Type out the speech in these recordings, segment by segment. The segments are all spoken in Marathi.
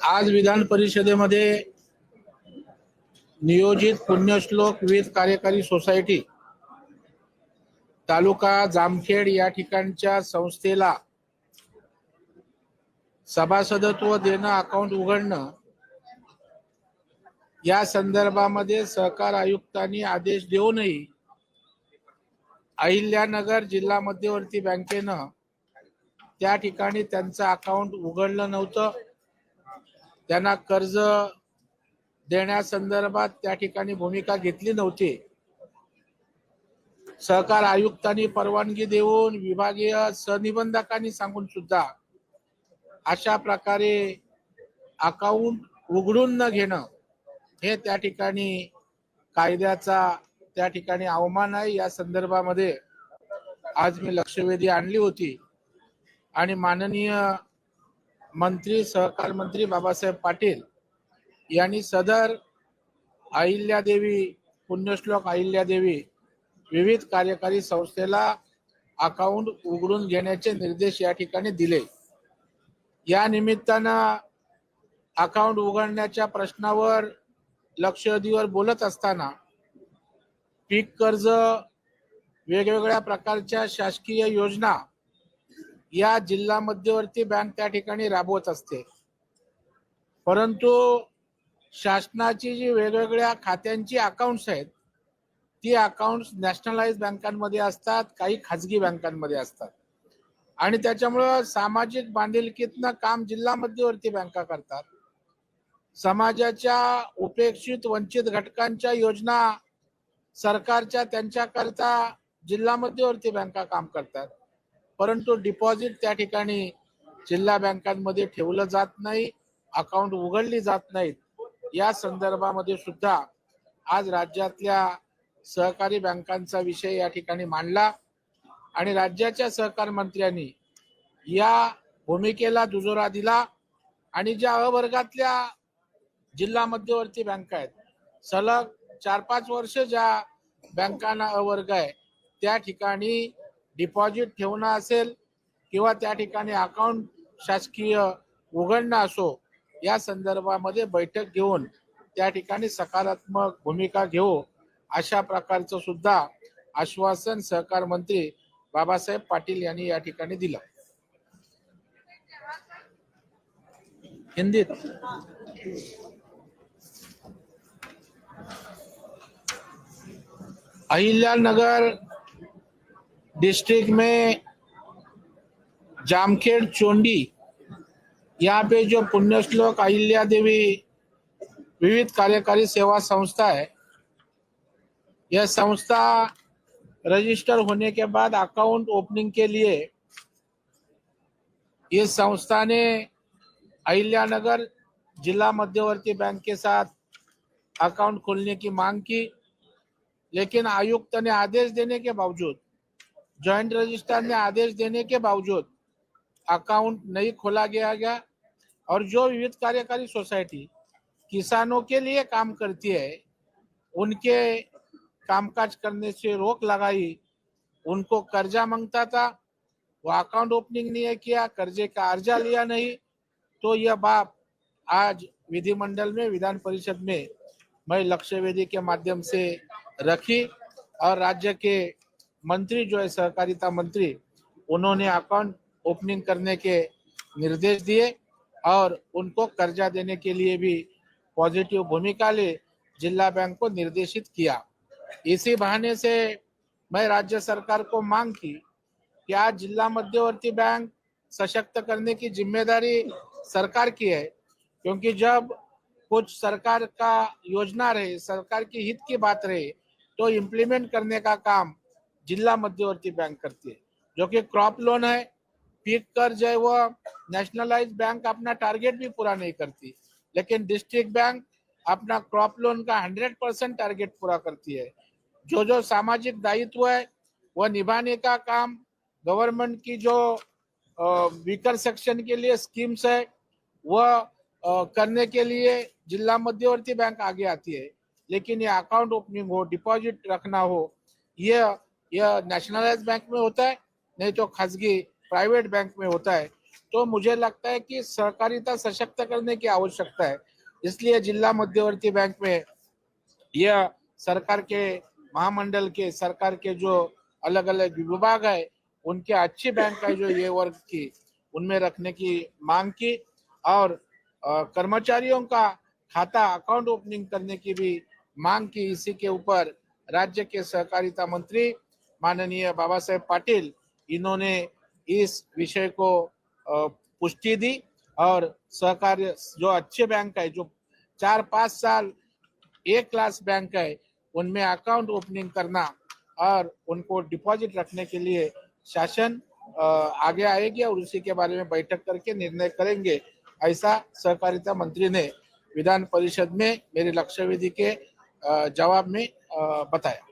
आज विधान परिषदेमध्ये नियोजित पुण्यश्लोक विविध कार्यकारी सोसायटी तालुका जामखेड या ठिकाणच्या संस्थेला सभासदत्व देणं अकाउंट उघडणं या संदर्भामध्ये सहकार आयुक्तांनी आदेश देऊनही अहिल्यानगर जिल्हा मध्यवर्ती बँकेनं त्या ठिकाणी त्यांचं अकाउंट उघडलं नव्हतं. त्यांना कर्ज देण्यासंदर्भात त्या ठिकाणी भूमिका घेतली नव्हती. सहकार आयुक्तांनी परवानगी देऊन विभागीय सनिबंधकांनी सांगून सुद्धा अशा प्रकारे अकाउंट उघडून न घेणं हे त्या ठिकाणी कायद्याचा त्या ठिकाणी अवमान आहे. या संदर्भामध्ये आज मी लक्षवेधी आणली होती. आणि माननीय मंत्री सहकार मंत्री बाबासाहेब पाटील यांनी सदर अहिल्यादेवी पुण्यश्लोक अहिल्यादेवी विविध कार्यकारी संस्थेला अकाउंट उघडून घेण्याचे निर्देश या ठिकाणी दिले. या निमित्तानं अकाउंट उघडण्याच्या प्रश्नावर लक्षवेधीवर बोलत असताना पीक कर्ज वेगवेगळ्या प्रकारच्या शासकीय योजना या जिल्हा मध्यवर्ती बँक त्या ठिकाणी राबवत असते. परंतु शासनाची जी वेगवेगळ्या खात्यांची अकाउंट्स आहेत ती अकाउंट्स नॅशनलाइज बँकांमध्ये असतात काही खाजगी बँकांमध्ये असतात. आणि त्याच्यामुळं सामाजिक बांधिलकीतनं काम जिल्हा मध्यवर्ती बँका करतात. समाजाच्या उपेक्षित वंचित घटकांच्या योजना सरकारच्या त्यांच्याकरता जिल्हा मध्यवर्ती बँका काम करतात. परंतु डिपॉझिट त्या ठिकाणी जिल्हा बँकांमध्ये ठेवलं जात नाही अकाउंट उघडली जात नाहीत. या संदर्भामध्ये सुद्धा आज राज्यातल्या सहकारी बँकांचा विषय या ठिकाणी मांडला आणि राज्याच्या सहकार मंत्र्यांनी या भूमिकेला दुजोरा दिला आणि ज्या अवर्गातल्या जिल्हा मध्यवर्ती बँका आहेत सलग चार पाच वर्ष ज्या बँकांना अवर्ग आहे त्या ठिकाणी डिपॉझिट ठेवणं असेल किंवा त्या ठिकाणी अकाउंट शासकीय उघडणं असो या संदर्भामध्ये बैठक घेऊन त्या ठिकाणी सकारात्मक भूमिका घेऊ अशा प्रकारचं सुद्धा आश्वासन सहकार मंत्री बाबासाहेब पाटील यांनी या ठिकाणी दिलं. हिंदीत. अहिल्यानगर डिस्ट्रिक्ट में जामखेड़, चोंडी, यहाँ पे जो पुण्यश्लोक अहिल्या देवी विविध कार्यकारी सेवा संस्था है, यह संस्था रजिस्टर होने के बाद अकाउंट ओपनिंग के लिए इस संस्था ने अहिल्यानगर जिला मध्यवर्ती बैंक के साथ अकाउंट खोलने की मांग की, लेकिन आयुक्त ने आदेश देने के बावजूद जॉइंट रजिस्ट्रार ने आदेश देने के बावजूद अकाउंट नहीं खोला गया गया और जो विविध कार्यकारी सोसाइटी किसानों के लिए काम करती है, उनके कामकाज करने से रोक लगाई, उनको कर्जा माँगता था, वो अकाउंट ओपनिंग नहीं किया, कर्जे का अर्जा लिया नहीं तो यह बात आज विधिमंडल में, विधान परिषद में मैं लक्ष्य वेदी के माध्यम से रखी और राज्य के मंत्री, जो है सहकारिता मंत्री, उन्होंने अकाउंट ओपनिंग करने के निर्देश दिए और उनको कर्जा देने के लिए भी पॉजिटिव भूमिका ले जिला बैंक को निर्देशित किया। इसी बहाने से मैं राज्य सरकार को मांग की कि आज जिला मध्यवर्ती बैंक सशक्त करने की ज़िम्मेदारी सरकार की है, क्योंकि जब कुछ सरकार का योजना रहे, सरकार की हित की बात रहे तो इम्प्लीमेंट करने का काम जिला मध्यवर्ती बैंक करती है, जो कि क्रॉप लोन है पीक कर्ज है, वो नेशनलाइज बैंक अपना टारगेट भी पूरा नहीं करती, लेकिन डिस्ट्रिक्ट बैंक अपना क्रॉप लोन का हंड्रेड परसेंट टारगेट पूरा करती है। जो जो सामाजिक दायित्व है वह निभाने का काम, गवर्नमेंट की जो वीकर सेक्शन के लिए स्कीम्स है वह करने के लिए जिला मध्यवर्ती बैंक आगे आती है। लेकिन ये अकाउंट ओपनिंग हो डिपॉजिट रखना हो यह यह नेशनलाइज बैंक में होता है, नहीं तो खासगी प्राइवेट बैंक में होता है तो मुझे लगता है कि सहकारिता सशक्त करने की आवश्यकता है। इसलिए जिला मध्यवर्ती बैंक में यह सरकार के, महामंडल के, सरकार के जो अलग अलग विभाग है, उनके अच्छी बैंक है जो ये वर्ग की, उनमें रखने की मांग की और कर्मचारियों का खाता अकाउंट ओपनिंग करने की भी मांग की। इसी के ऊपर राज्य के सहकारिता मंत्री माननीय बाबा साहेब पाटिल, इन्होंने इस विषय को पुष्टि दी और सहकार्य, जो अच्छे बैंक है, जो चार पाँच साल एक क्लास बैंक है, उनमें अकाउंट ओपनिंग करना और उनको डिपॉजिट रखने के लिए शासन आगे आएगी और उसी के बारे में बैठक करके निर्णय करेंगे, ऐसा सहकारिता मंत्री ने विधान परिषद में मेरे लक्ष्यवेधी के जवाब में बताया।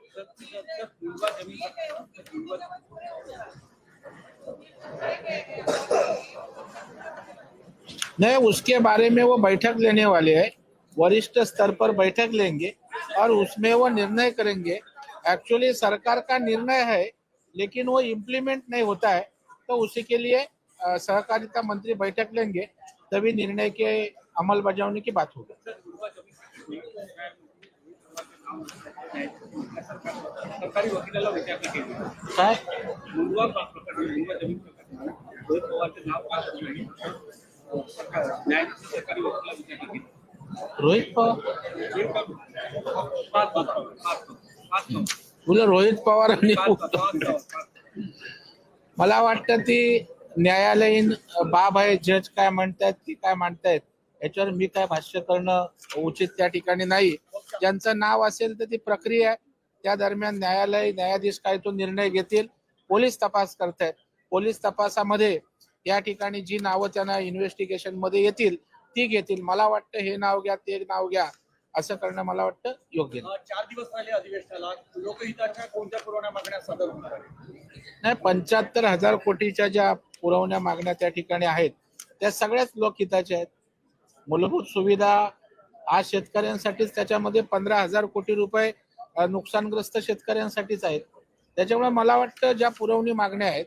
नहीं, उसके बारे में वो बैठक लेने वाले हैं। वरिष्ठ स्तर पर बैठक लेंगे और उसमें वो निर्णय करेंगे। एक्चुअली सरकार का निर्णय है, लेकिन वो इम्प्लीमेंट नहीं होता है। तो उसी के लिए सहकारिता मंत्री बैठक लेंगे, तभी निर्णय के अमल बजावनी की बात होगी। सरकारी वकिलाला विचारणा केली काय मुलगा प्रकरण मुलगा जमीन प्रकरण रोहित पवारचे नाव का नाही सरकार न्यायाधीश सरकारी वकिला विचारणा केली रोहित पवार तुला रोहित पवार मला वाटतं ती न्यायालयीन बाब आहे जज काय म्हणतायत ती काय म्हणतायत याच्यावर मी काय भाष्य करणं उचित त्या ठिकाणी नाही. ज्यांचं नाव असेल तर ती प्रक्रिया आहे त्या दरम्यान न्यायालय न्यायाधीश काय तो निर्णय घेतील पोलीस तपास करतायत. पोलीस तपासामध्ये या ठिकाणी जी नावं त्यांना इन्व्हेस्टिगेशनमध्ये येतील ती घेतील. मला वाटतं हे नाव घ्या ते नाव घ्या असं करणं मला वाटतं योग्य नाही. चार दिवस राहिले अधिवेशनाला. लोकहिताच्या कोणत्या पुरवण्या मागण्या सादर होणार नाही पंच्याहत्तर हजार कोटीच्या ज्या पुरवण्या मागण्या त्या ठिकाणी आहेत त्या सगळ्याच लोकहिताच्या आहेत. मूलभूत सुविधा आज शेतकऱ्यांसाठीच त्याच्यामध्ये पंधरा हजार कोटी रुपये नुकसानग्रस्त शेतकऱ्यांसाठीच आहेत. त्याच्यामुळे मला वाटतं ज्या पुरवणी मागण्या आहेत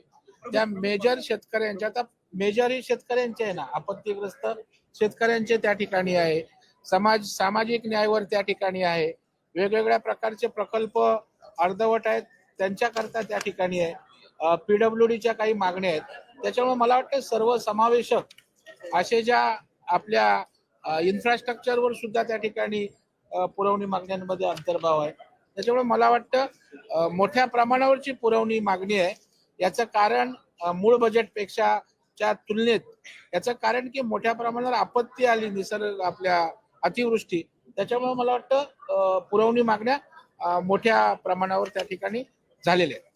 त्या मेजर शेतकऱ्यांच्या आता मेजर ही शेतकऱ्यांचे आहे ना आपत्तीग्रस्त शेतकऱ्यांचे त्या ठिकाणी आहे. समाज सामाजिक न्यायवर त्या ठिकाणी आहे. वेगवेगळ्या प्रकारचे प्रकल्प अर्धवट आहेत त्यांच्याकरता त्या ठिकाणी आहे. पीडब्ल्यू डीच्या काही मागण्या आहेत. त्याच्यामुळे मला वाटतं सर्व समावेशक असे ज्या आपल्या इन्फ्रास्ट्रक्चरवर सुद्धा त्या ठिकाणी पुरवणी मागण्यांमध्ये अंतर्भाव आहे. त्याच्यामुळे मला वाटतं मोठ्या प्रमाणावरची पुरवणी मागणी आहे. याचं कारण मूळ बजेटपेक्षा च्या तुलनेत याचं कारण की मोठ्या प्रमाणावर आपत्ती आली निसर्ग आपल्या अतिवृष्टी. त्याच्यामुळे मला वाटतं पुरवणी मागण्या मोठ्या प्रमाणावर त्या ठिकाणी झालेल्या आहेत.